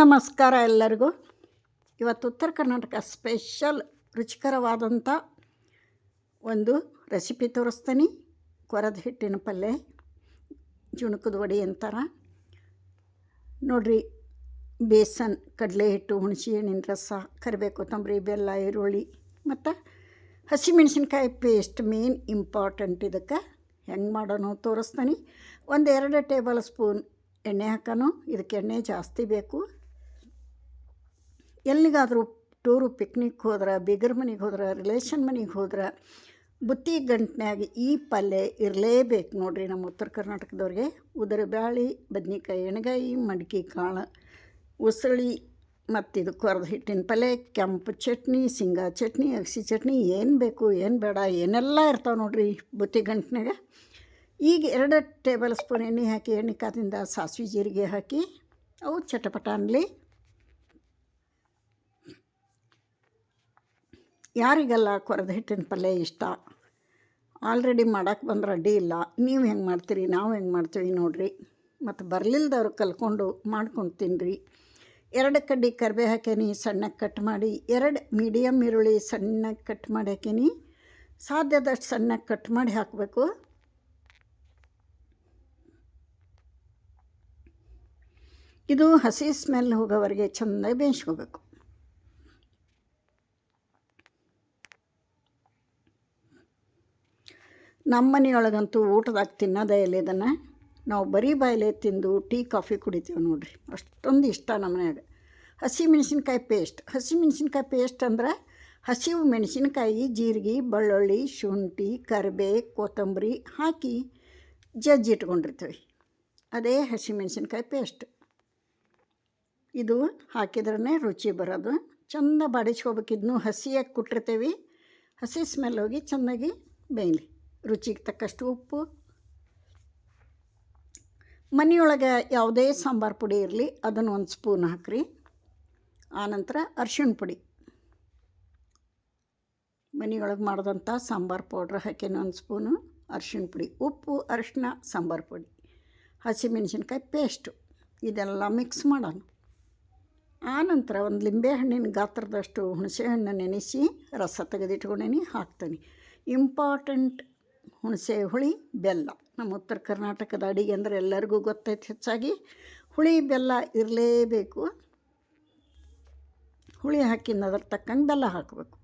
ನಮಸ್ಕಾರ ಎಲ್ಲರಿಗೂ. ಇವತ್ತು ಉತ್ತರ ಕರ್ನಾಟಕ ಸ್ಪೆಷಲ್ ರುಚಿಕರವಾದಂಥ ಒಂದು ರೆಸಿಪಿ ತೋರಿಸ್ತೀನಿ. ಕೊರದ ಹಿಟ್ಟಿನ ಪಲ್ಯ ಜುಣುಕದ ವಡಿ ಅಂತಾರೆ. ನೋಡ್ರಿ, ಬೇಸನ್, ಕಡಲೆ ಹಿಟ್ಟು, ಹುಣಸೆ ಹಣ್ಣಿನ ರಸ, ಕರಿಬೇವು ಕೊತ್ತಂಬರಿ, ಬೆಲ್ಲ, ಈರುಳ್ಳಿ, ಮತ್ತು ಹಸಿಮೆಣಸಿನ್ಕಾಯಿ ಪೇಸ್ಟ್ ಮೇನ್ ಇಂಪಾರ್ಟೆಂಟ್ ಇದಕ್ಕೆ ಹೆಂಗೆ ಮಾಡೋಣ ತೋರಿಸ್ತೀನಿ. ಒಂದು ಎರಡು ಟೇಬಲ್ ಸ್ಪೂನ್ ಎಣ್ಣೆ ಹಾಕೋನು. ಇದಕ್ಕೆ ಎಣ್ಣೆ ಜಾಸ್ತಿ ಬೇಕು. ಎಲ್ಲಿಗಾದರೂ ಟೂರು, ಪಿಕ್ನಿಕ್ ಹೋದ್ರೆ, ಬಿಗರ್ ಮನೆಗೆ ಹೋದ್ರೆ ರಿಲೇಷನ್ ಮನೆಗೆ ಹೋದ್ರೆ ಬುತ್ತಿ ಗಂಟ್ನ್ಯಾಗ ಈ ಪಲ್ಯ ಇರಲೇಬೇಕು ನೋಡ್ರಿ ನಮ್ಮ ಉತ್ತರ ಕರ್ನಾಟಕದವ್ರಿಗೆ. ಉದರ ಬ್ಯಾಳಿ ಬದ್ನಿಕಾಯಿ ಎಣ್ಗಾಯಿ, ಮಡಿಕೆ ಕಾಳು ಉಸಳಿ ಮತ್ತು ಇದು ಕೊರದ ಹಿಟ್ಟಿನ ಪಲ್ಯ, ಕೆಂಪು ಚಟ್ನಿ, ಶೇಂಗಾ ಚಟ್ನಿ, ಅಗಸಿ ಚಟ್ನಿ, ಏನು ಬೇಕು, ಏನು ಬೇಡ, ಏನೆಲ್ಲ ಇರ್ತಾವೆ ನೋಡ್ರಿ ಬುತ್ತಿ ಗಂಟ್ನಾಗ ಈಗ ಎರಡು ಟೇಬಲ್ ಸ್ಪೂನ್ ಎಣ್ಣೆ ಹಾಕಿ, ಎಣ್ಣೆ ಕಾದಿಂದ ಸಾಸಿವೆ ಜೀರಿಗೆ ಹಾಕಿ, ಅವು ಚಟಪಟ ಅನ್ನಲಿ ಯಾರಿಗೆಲ್ಲ ಕೊರದ ಹಿಟ್ಟಿನ ಪಲ್ಯ ಇಷ್ಟ? ಆಲ್ರೆಡಿ ಮಾಡೋಕ್ಕೆ ಬಂದ್ರೆ ಅಡ್ಡಿ ಇಲ್ಲ. ನೀವು ಹೆಂಗೆ ಮಾಡ್ತೀರಿ? ನಾವು ಹೆಂಗೆ ಮಾಡ್ತೀವಿ ನೋಡಿರಿ. ಮತ್ತು ಬರಲಿಲ್ದವ್ರು ಕಲ್ಕೊಂಡು ಮಾಡ್ಕೊಂಡು ತಿನ್ನಿರಿ ಎರಡು ಕಡ್ಡಿ ಕರ್ಬೆ ಹಾಕೇನಿ ಸಣ್ಣಕ್ಕೆ ಕಟ್ ಮಾಡಿ, ಎರಡು ಮೀಡಿಯಮ್ ಈರುಳ್ಳಿ ಸಣ್ಣಗೆ ಕಟ್ ಮಾಡಿ ಹಾಕೇನಿ ಸಾಧ್ಯದಷ್ಟು ಸಣ್ಣಗೆ ಕಟ್ ಮಾಡಿ ಹಾಕಬೇಕು. ಇದು ಹಸಿ ಸ್ಮೆಲ್ ಹೋಗೋವರೆಗೆ ಚೆಂದಾಗಿ ಬೇಯಿಸ್ಕೋಬೇಕು. ನಮ್ಮ ಮನೆಯೊಳಗಂತೂ ಊಟದಾಗ ತಿನ್ನೋದೇ ಇಲ್ಲ ಇದನ್ನು. ನಾವು ಬರೀ ಬಾಯಲ್ಲೇ ತಿಂದು ಟೀ, ಕಾಫಿ ಕುಡಿತೀವಿ ನೋಡಿರಿ. ಅಷ್ಟೊಂದು ಇಷ್ಟ ನಮ್ಮ ಮನ್ಯಾಗ. ಹಸಿ ಮೆಣಸಿನ್ಕಾಯಿ ಪೇಸ್ಟ್. ಹಸಿ ಮೆಣಸಿನ್ಕಾಯಿ ಪೇಸ್ಟ್ ಅಂದ್ರೆ ಹಸಿವು ಮೆಣಸಿನ್ಕಾಯಿ, ಜೀರಿಗೆ, ಬೆಳ್ಳುಳ್ಳಿ, ಶುಂಠಿ, ಕರಿಬೇ, ಕೊತ್ತಂಬರಿ ಹಾಕಿ ಜಜ್ಜಿ ಇಟ್ಕೊಂಡಿರ್ತೀವಿ. ಅದೇ ಹಸಿ ಮೆಣಸಿನ್ಕಾಯಿ ಪೇಸ್ಟ್. ಇದು ಹಾಕಿದ್ರೇ ರುಚಿ ಬರೋದು. ಚೆಂದ ಬಾಡಿಸ್ಕೋಬೇಕು. ಇದನ್ನು ಹಸಿಯಾಗಿ ಕುಟ್ಟಿರ್ತೀವಿ. ಹಸಿ ಸ್ಮೆಲ್ ಹೋಗಿ ಚೆನ್ನಾಗಿ ಬೇಯಲಿ. ರುಚಿಗೆ ತಕ್ಕಷ್ಟು ಉಪ್ಪು. ಮನೆಯೊಳಗೆ ಯಾವುದೇ ಸಾಂಬಾರು ಪುಡಿ ಇರಲಿ, ಅದನ್ನು ಒಂದು ಸ್ಪೂನ್ ಹಾಕ್ರಿ. ಆನಂತರ ಅರ್ಶಿಣ ಪುಡಿ. ಮನೆಯೊಳಗೆ ಮಾಡಿದಂಥ ಸಾಂಬಾರು ಪೌಡ್ರ್ ಹಾಕಿನ ಒಂದು ಸ್ಪೂನು. ಅರ್ಶಿಣ ಪುಡಿ, ಉಪ್ಪು ಅರಿಶಿನ ಸಾಂಬಾರು ಪುಡಿ. ಹಸಿಮೆಣ್ಸಿನ್ಕಾಯಿ ಪೇಸ್ಟು, ಇದೆಲ್ಲ ಮಿಕ್ಸ್ ಮಾಡೋಣ. ಆನಂತರ ಒಂದು ಲಿಂಬೆ ಹಣ್ಣಿನ ಗಾತ್ರದಷ್ಟು ಹುಣಸೆ ಹಣ್ಣು ನೆನೆಸಿ ರಸ ತೆಗೆದಿಟ್ಕೊಂಡೇನಿ, ಹಾಕ್ತೀನಿ. ಇಂಪಾರ್ಟೆಂಟ್ ಹುಣಸೆ ಹುಳಿ, ಬೆಲ್ಲ. ನಮ್ಮ ಉತ್ತರ ಕರ್ನಾಟಕದ ಅಡಿಗೆ ಅಂದರೆ ಎಲ್ಲರಿಗೂ ಗೊತ್ತೈತೆ ಹೆಚ್ಚಾಗಿ. ಹುಳಿ, ಬೆಲ್ಲ ಇರಲೇಬೇಕು. ಹುಳಿ ಹಾಕಿನ ಅದ್ರ ತಕ್ಕಂಗೆ ಬೆಲ್ಲ ಹಾಕಬೇಕು.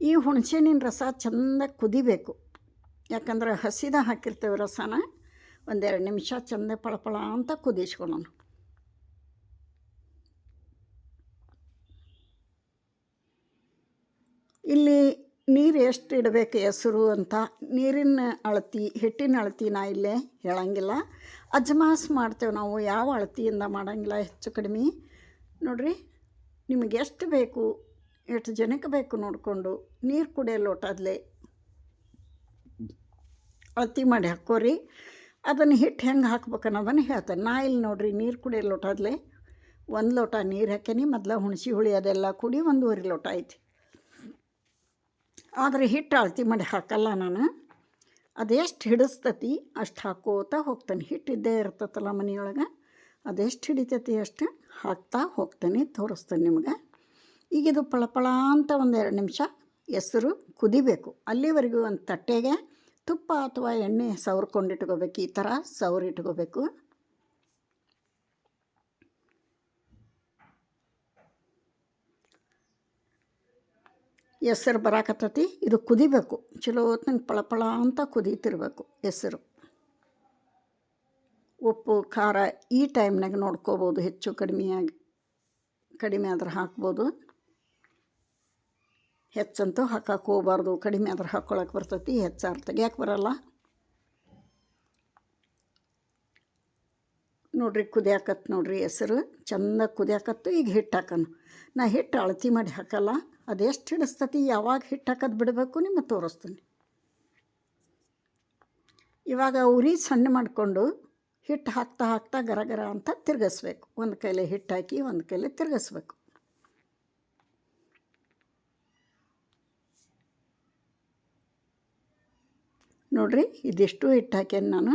ಈ ಹುಣಸೆಹಣ್ಣಿನ ರಸ ಚೆಂದ ಕುದಿಬೇಕು. ಯಾಕಂದ್ರೆ ಹಸಿದ ಹಾಕಿರ್ತೇವೆ ರಸನ, ಒಂದೆರಡು ನಿಮಿಷ ಚೆಂದ ಪಳಪಳ ಅಂತ ಕುದಿಸ್ಕೊಳ್ಳೋಣ. ಇಲ್ಲಿ ನೀರು ಎಷ್ಟು ಇಡಬೇಕು ಹೆಸರು ಅಂತ ನೀರಿನ ಅಳತಿ, ಹಿಟ್ಟಿನ ಅಳತಿ ನಾ ಇಲ್ಲೇ ಹೇಳಂಗಿಲ್ಲ. ಅಜ್ಮಾಸ್ ಮಾಡ್ತೇವೆ ನಾವು, ಯಾವ ಅಳತಿಯಿಂದ ಮಾಡಂಗಿಲ್ಲ ಹೆಚ್ಚು ಕಡಿಮೆ. ನೋಡಿರಿ, ನಿಮಗೆ ಎಷ್ಟು ಬೇಕು, ಎಷ್ಟು ಜನಕ್ಕೆ ಬೇಕು ನೋಡಿಕೊಂಡು ನೀರು ಕುಡಿಯೋ ಲೋಟದಲ್ಲೇ ಅಳತಿ ಮಾಡಿ ಹಾಕೋರಿ ಅದನ್ನು ಹಿಟ್ಟು ಹೆಂಗೆ ಹಾಕ್ಬೇಕು ಅನ್ನೋದನ್ನು ಹೇಳ್ತೇನೆ. ನಾ ಇಲ್ಲಿ ನೋಡಿರಿ, ನೀರು ಕುಡಿಯೋ ಲೋಟದಲ್ಲೇ ಒಂದು ಲೋಟ ನೀರು ಹಾಕೇನಿ ಮೊದಲ ಹುಣಸಿ ಹುಳಿ ಅದೆಲ್ಲ ಕುಡಿ ಒಂದೂವರೆ ಲೋಟ ಐತಿ. ಆದರೆ ಹಿಟ್ಟು ಅಳತಿ ಮಾಡಿ ಹಾಕಲ್ಲ ನಾನು. ಅದೆಷ್ಟು ಹಿಡಿಸ್ತತಿ? ಅಷ್ಟು ಹಾಕೋತಾ ಹೋಗ್ತಾನೆ. ಹಿಟ್ಟಿದ್ದೇ ಇರ್ತತಲ್ಲ ಮನೆಯೊಳಗೆ. ಅದೆಷ್ಟು ಹಿಡಿತೈತಿ ಅಷ್ಟು ಹಾಕ್ತಾ ಹೋಗ್ತಾನೆ, ತೋರಿಸ್ತೇನೆ ನಿಮ್ಗೆ. ಈಗ ಇದು ಪಳಪಳ ಅಂತ ಒಂದು ಎರಡು ನಿಮಿಷ ಹೆಸರು ಕುದಿಬೇಕು. ಅಲ್ಲಿವರೆಗೂ ಒಂದು ತಟ್ಟೆಗೆ ತುಪ್ಪ ಅಥವಾ ಎಣ್ಣೆ ಸವರ್ಕೊಂಡು ಇಟ್ಕೋಬೇಕು. ಈ ಥರ ಸವ್ರು ಹೆಸರು ಬರಾಕತ್ತತಿ, ಇದು ಕುದಿಬೇಕು. ಚಲೋ ಹೊತ್ತಿನ ಪಳಪಳ ಅಂತ ಕುದೀತಿರ್ಬೇಕು ಹೆಸರು. ಉಪ್ಪು, ಖಾರ ಈ ಟೈಮ್ನಾಗ ನೋಡ್ಕೋಬೋದು ಹೆಚ್ಚು ಕಡಿಮೆಯಾಗಿ ಕಡಿಮೆ ಆದ್ರೆ ಹಾಕ್ಬೋದು. ಹೆಚ್ಚಂತೂ ಹಾಕಕ್ಕೆ ಹೋಗ್ಬಾರ್ದು, ಕಡಿಮೆ ಆದ್ರೆ ಹಾಕ್ಕೊಳಕ್ಕೆ ಬರ್ತೈತಿ ಹೆಚ್ಚಾರು ತೆಗಿಯಕ್ಕೆ ಬರಲ್ಲ? ನೋಡ್ರಿ ಕುದಿಯಾಕತ್ತು ನೋಡ್ರಿ ಹೆಸರು, ಚೆಂದ ಕುದಿಯಾಕತ್ತು, ಈಗ ಹಿಟ್ಟು ಹಾಕೋಣ ನಾ ಹಿಟ್ಟು ಅಳತಿ ಮಾಡಿ ಹಾಕಲ್ಲ. ಅದೆಷ್ಟು ಹಿಡಿಸ್ತತಿ? ಯಾವಾಗ ಹಿಟ್ಟು ಹಾಕೋದು ಬಿಡಬೇಕು ನಿಮ್ಮ ತೋರಿಸ್ತೀನಿ. ಇವಾಗ ಉರಿ ಸಣ್ಣ ಮಾಡಿಕೊಂಡು ಹಿಟ್ಟು ಹಾಕ್ತಾ ಹಾಕ್ತಾ ಗರ ಗರ ಅಂತ ತಿರ್ಗಿಸ್ಬೇಕು. ಒಂದು ಕೈಲಿ ಹಿಟ್ಟು ಹಾಕಿ ಒಂದು ಕೈಲಿ ತಿರ್ಗಿಸ್ಬೇಕು. ನೋಡ್ರಿ ಇದಿಷ್ಟು ಹಿಟ್ಟು ಹಾಕ್ಯಾನ ನಾನು.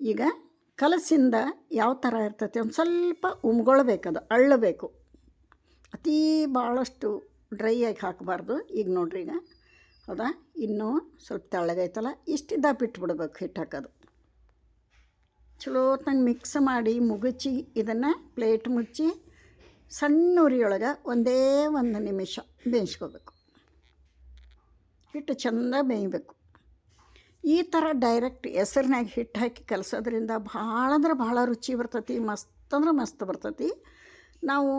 ಈಗ ಕಲಸಿಂದ ಯಾವ ಥರ ಇರ್ತೈತಿ ಒಂದು ಸ್ವಲ್ಪ ಉಮ್ಗೊಳ್ಬೇಕದು ಅಳ್ಳಬೇಕು. ಅತೀ ಭಾಳಷ್ಟು ಡ್ರೈ ಆಗಿ ಹಾಕಬಾರ್ದು. ಈಗ ನೋಡ್ರಿ ಈಗ. ಹೌದಾ? ಇನ್ನೂ ಸ್ವಲ್ಪ ತೆಳ್ಳಗೈತಲ್ಲ ಇಷ್ಟಿದ್ದ ಬಿಟ್ಬಿಡ್ಬೇಕು ಹಿಟ್ಟು ಹಾಕೋದು. ಚಲೋ ತಂಗೆ ಮಿಕ್ಸ್ ಮಾಡಿ ಮುಗುಚಿ ಇದನ್ನು ಪ್ಲೇಟ್ ಮುಚ್ಚಿ ಸಣ್ಣ ಉರಿಯೊಳಗೆ ಒಂದೇ ಒಂದು ನಿಮಿಷ ಬೇಯಿಸ್ಕೋಬೇಕು. ಹಿಟ್ಟು ಚೆಂದ ಬೇಯಬೇಕು. ಈ ಥರ ಡೈರೆಕ್ಟ್ ಹೆಸರಿನಾಗ ಹಿಟ್ಟು ಹಾಕಿ ಕಲಸೋದ್ರಿಂದ ಭಾಳ ಅಂದ್ರೆ ಭಾಳ ರುಚಿ ಬರ್ತೈತಿ, ಮಸ್ತ್ ಅಂದ್ರೆ ಮಸ್ತ್ ಬರ್ತೈತಿ. ನಾವು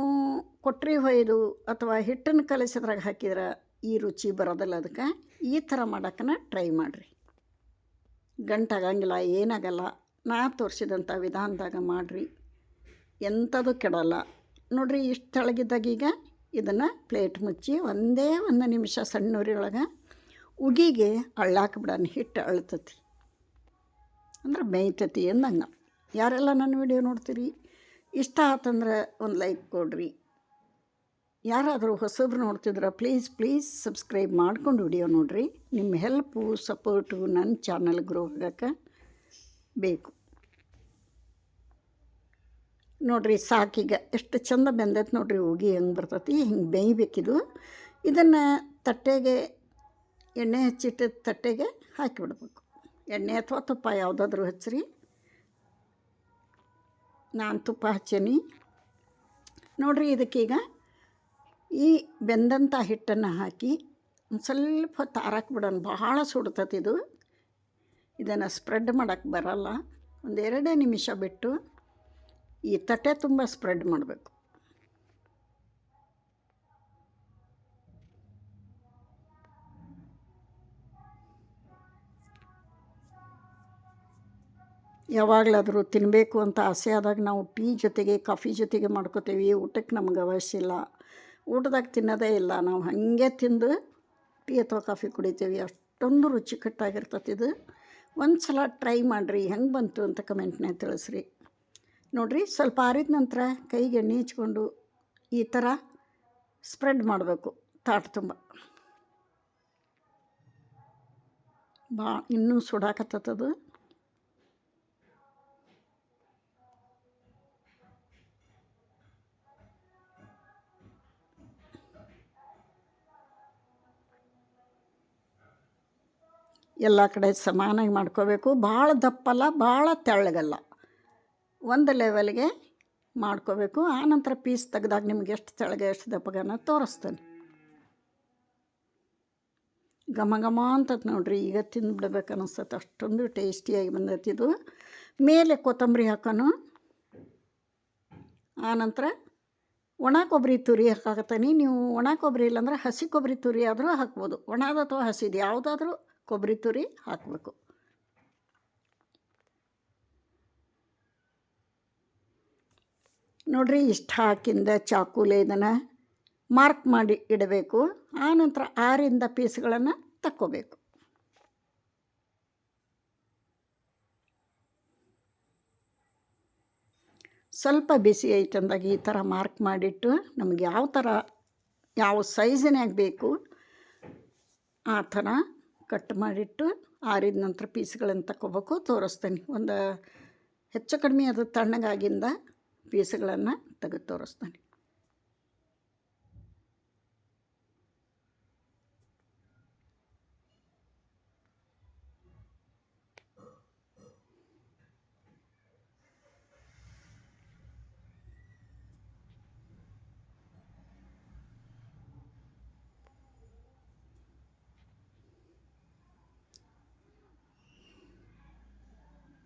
ಕೊಟ್ರಿ ಹೊಯ್ದು ಅಥವಾ ಹಿಟ್ಟನ್ನು ಕಲಸಿದ್ರಾಗ ಹಾಕಿದ್ರೆ ಈ ರುಚಿ ಬರೋದಿಲ್ಲ ಅದಕ್ಕೆ ಈ ಥರ ಮಾಡೋಕ್ಕನ ಟ್ರೈ ಮಾಡಿರಿ. ಗಂಟಾಗಂಗಿಲ್ಲ, ಏನಾಗಲ್ಲ. ನಾ ತೋರಿಸಿದಂಥ ವಿಧಾನದಾಗ ಮಾಡಿರಿ. ಎಂಥದ್ದು ಕೆಡಲ್ಲ. ನೋಡಿರಿ ಇಷ್ಟು ತಳಗಿದ್ದಾಗ ಈಗ ಇದನ್ನು ಪ್ಲೇಟ್ ಮುಚ್ಚಿ ಒಂದೇ ಒಂದು ನಿಮಿಷ ಸಣ್ಣ ಉರಿಯೊಳಗೆ ಉಗಿಗೆ ಅಳ್ಳಾಕ ಬಿಡೋಣ ಹಿಟ್ಟು ಅಳ್ತತಿ. ಅಂದ್ರೆ ಬೇಯ್ತತಿ ಅಂದಂಗೆ ಯಾರೆಲ್ಲ ನನ್ನ ವಿಡಿಯೋ ನೋಡ್ತೀರಿ? ಇಷ್ಟ ಆತಂದ್ರೆ ಒಂದು ಲೈಕ್ ಕೊಡ್ರಿ. ಯಾರಾದರೂ ಹೊಸಬ್ರು ನೋಡ್ತಿದ್ರೆ ಪ್ಲೀಸ್ ಪ್ಲೀಸ್ ಸಬ್ಸ್ಕ್ರೈಬ್ ಮಾಡ್ಕೊಂಡು ವಿಡಿಯೋ ನೋಡಿರಿ. ನಿಮ್ಮ ಹೆಲ್ಪು ಸಪೋರ್ಟು ನನ್ನ ಚಾನಲ್ ಗ್ರೋ ಆಗೋಕ್ಕೆ ಬೇಕು. ನೋಡಿರಿ, ಸಾಕೀಗ ಎಷ್ಟು ಚಂದ ಬೆಂದೈತೆ ನೋಡಿರಿ ಹೋಗಿ ಹೆಂಗೆ ಬರ್ತೈತಿ, ಹಿಂಗೆ ಬೇಯ್ಬೇಕಿದು. ಇದನ್ನು ತಟ್ಟೆಗೆ, ಎಣ್ಣೆ ಹಚ್ಚಿಟ್ಟ ತಟ್ಟೆಗೆ ಹಾಕಿಬಿಡ್ಬೇಕು ಎಣ್ಣೆ ಅಥವಾ ತುಪ್ಪ ಯಾವುದಾದ್ರೂ ಹಚ್ಚಿರಿ. ನಾನು ತುಪ್ಪ ಹಚ್ಚೀನಿ. ನೋಡಿರಿ ಇದಕ್ಕೀಗ ಈ ಬೆಂದಂಥ ಹಿಟ್ಟನ್ನು ಹಾಕಿ ಒಂದು ಸ್ವಲ್ಪ ತಾರಕ್ಕೆ ಬಿಡೋಣ ಭಾಳ ಸುಡ್ತತಿ ಇದು. ಇದನ್ನು ಸ್ಪ್ರೆಡ್ ಮಾಡೋಕ್ಕೆ ಬರಲ್ಲ. ಒಂದು ಎರಡೇ ನಿಮಿಷ ಬಿಟ್ಟು ಈ ತಟ್ಟೆ ತುಂಬ ಸ್ಪ್ರೆಡ್ ಮಾಡಬೇಕು. ಯಾವಾಗಲಾದರೂ ತಿನ್ನಬೇಕು ಅಂತ ಆಸೆ ಆದಾಗ ನಾವು ಟೀ ಜೊತೆಗೆ, ಕಾಫಿ ಜೊತೆಗೆ ಮಾಡ್ಕೋತೀವಿ. ಊಟಕ್ಕೆ ನಮ್ಗೆ ಅವಶ್ಯ ಇಲ್ಲ. ಊಟದಾಗ ತಿನ್ನೋದೇ ಇಲ್ಲ. ನಾವು ಹಾಗೆ ತಿಂದು ಟೀ ಅಥವಾ ಕಾಫಿ ಕುಡಿತೀವಿ. ಅಷ್ಟೊಂದು ರುಚಿಕಟ್ಟಾಗಿರ್ತತಿ ಇದು. ಒಂದು ಸಲ ಟ್ರೈ ಮಾಡಿರಿ. ಹೆಂಗೆ ಬಂತು ಅಂತ ಕಮೆಂಟ್ನಾಗ ತಿಳಿಸ್ರಿ. ನೋಡಿರಿ, ಸ್ವಲ್ಪ ಆರಿದ ನಂತರ ಕೈಗೆ ಎಣ್ಣೆ ಹಚ್ಕೊಂಡು ಈ ಥರ ಸ್ಪ್ರೆಡ್ ಮಾಡಬೇಕು. ತಾಟ್ ತುಂಬ. ಬಾ, ಇನ್ನೂ ಸುಡಾಕತ್ತದು ಎಲ್ಲ ಕಡೆ ಸಮಾನಾಗಿ ಮಾಡ್ಕೋಬೇಕು. ಭಾಳ ದಪ್ಪಲ್ಲ, ಭಾಳ ತೆಳ್ಳಗಲ್ಲ. ಒಂದು ಲೆವೆಲ್ಗೆ ಮಾಡ್ಕೋಬೇಕು. ಆನಂತರ ಪೀಸ್ ತೆಗ್ದಾಗ ನಿಮ್ಗೆ ಎಷ್ಟು ತೆಳಗೆ ಎಷ್ಟು ದಪ್ಪಗನ ತೋರಿಸ್ತೇನೆ. ಘಮ ಘಮ ಅಂತತ್ ನೋಡ್ರಿ, ಈಗ ತಿಂದುಬಿಡ್ಬೇಕು ಅನ್ನಿಸ್ತೈತೆ ಅಷ್ಟೊಂದು ಟೇಸ್ಟಿಯಾಗಿ ಬಂದೈತಿ ಇದು. ಮೇಲೆ ಕೊತ್ತಂಬರಿ ಹಾಕೋನು. ಆನಂತರ ಒಣ ಕೊಬ್ಬರಿ ತುರಿ ಹಾಕಾಕತ್ತೀನಿ. ನೀವು ಒಣ ಕೊಬ್ಬರಿ ಇಲ್ಲಾಂದ್ರೆ ಹಸಿ ಕೊಬ್ಬರಿ ತುರಿ ಆದರೂ ಹಾಕ್ಬೋದು. ಒಣದ ಅಥವಾ ಹಸಿದು, ಯಾವುದಾದ್ರೂ ಕೊಬ್ಬರಿ ತುರಿ ಹಾಕಬೇಕು. ನೋಡ್ರಿ ಇಷ್ಟು ಹಾಕಿಂದ ಚಾಕುಲೆ ಇದನ್ನು ಮಾರ್ಕ್ ಮಾಡಿ ಇಡಬೇಕು. ಆನಂತರ ಆರಿಂದ ಪೀಸ್ಗಳನ್ನು ತಕ್ಕೋಬೇಕು. ಸ್ವಲ್ಪ ಬಿಸಿ ಐತಂದಾಗ ಈ ಥರ ಮಾರ್ಕ್ ಮಾಡಿಟ್ಟು ನಮ್ಗೆ ಯಾವ ಥರ ಯಾವ ಸೈಜಿನಾಗ ಬೇಕು ಆ ಥರ ಕಟ್ ಮಾಡಿಟ್ಟು ಆರಿದ ನಂತರ ಪೀಸ್ಗಳನ್ನು ತಗೋಬೇಕು ತೋರಿಸ್ತೇನೆ. ಒಂದು ಹೆಚ್ಚು ಕಡಿಮೆ ಅದು ತಣ್ಣಗಾಗಿಂದ ಪೀಸ್ಗಳನ್ನು ತೆಗೆದು ತೋರಿಸ್ತೇನೆ.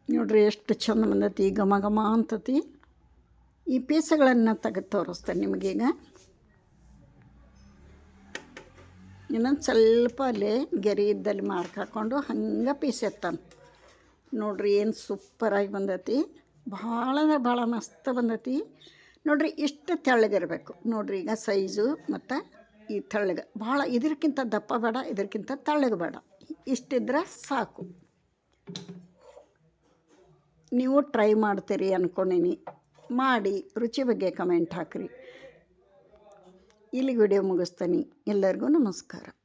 ನೋಡ್ರಿ ಎಷ್ಟು ಚಂದ ಬಂದೈತಿ ಘಮ ಘಮ ಅಂತತಿ. ಈ ಪೀಸಗಳನ್ನು ತೆಗೆದು ತೋರಿಸ್ತೇನೆ ನಿಮಗೀಗ. ಇನ್ನೊಂದು ಸ್ವಲ್ಪ ಅಲ್ಲಿ ಗೆರೆ ಇದ್ದಲ್ಲಿ ಮಾರ್ಕ್ ಹಾಕ್ಕೊಂಡು ಹಂಗೆ ಪೀಸ್ ಎತ್ತಾನ. ನೋಡ್ರಿ ಏನು ಸೂಪರಾಗಿ ಬಂದೈತಿ, ಭಾಳ ಅಂದ್ರೆ ಭಾಳ ಮಸ್ತ್ ಬಂದೈತಿ. ನೋಡ್ರಿ ಇಷ್ಟು ತೆಳ್ಳಗಿರಬೇಕು. ನೋಡ್ರಿ ಈಗ ಸೈಜು ಮತ್ತು ಈ ತೆಳ್ಳಗೆ, ಭಾಳ ಇದಕ್ಕಿಂತ ದಪ್ಪ ಬೇಡ ಇದಕ್ಕಿಂತ ತೆಳ್ಳಗೆ ಬೇಡ. ಇಷ್ಟಿದ್ರೆ ಸಾಕು. ನೀವು ಟ್ರೈ ಮಾಡ್ತೀರಿ ಅಂದ್ಕೊಂಡೀನಿ ಮಾಡಿ ರುಚಿ ಬಗ್ಗೆ ಕಮೆಂಟ್ ಹಾಕಿರಿ. ಇಲ್ಲಿ ವಿಡಿಯೋ ಮುಗಿಸ್ತೀನಿ. ಎಲ್ಲರಿಗೂ ನಮಸ್ಕಾರ.